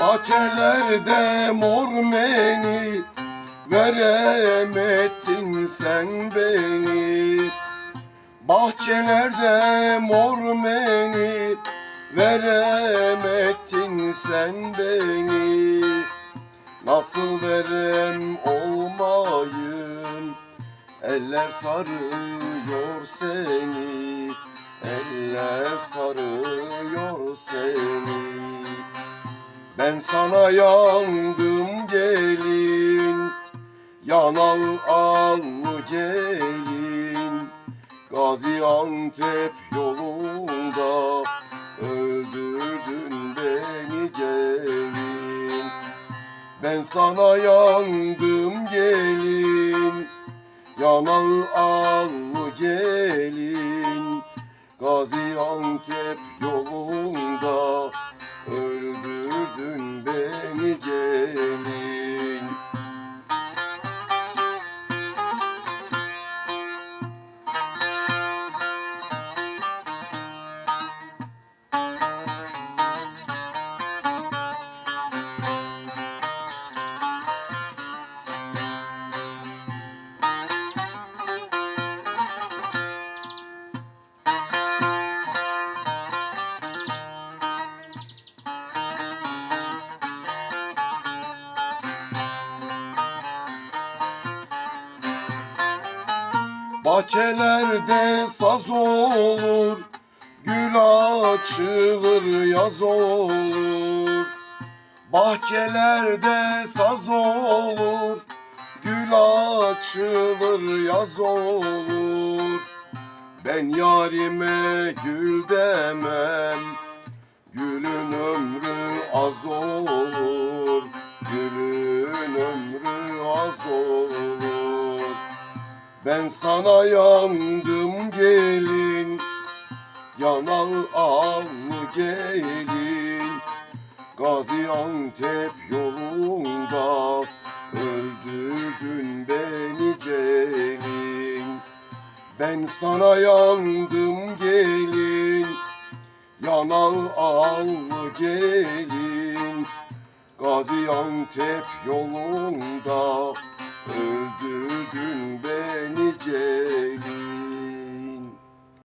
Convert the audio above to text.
Bahçelerde mor meni Veremedin sen beni. Bahçelerde mor meni Veremedin sen beni. Nasıl verem olmayım Eller sarıyor seni Eller sarıyor seni Ben sana yandım gelin Yanal al mı gelin? Gaziantep yolunda Öldürdün beni gelin. Ben sana yandım gelin Yanal al mı gelin? Gaziantep yolunda Bahçelerde saz olur Gül açılır yaz olur. Bahçelerde saz olur Gül açılır yaz olur. Ben yarime gül demem Gülün ömrü az olur. Gülün ömrü az olur ben sana yandım gelin Yanal al gelin. Gaziantep yolunda Öldürdün beni gelin. Ben sana yandım gelin Yanal al gelin. Gaziantep yolunda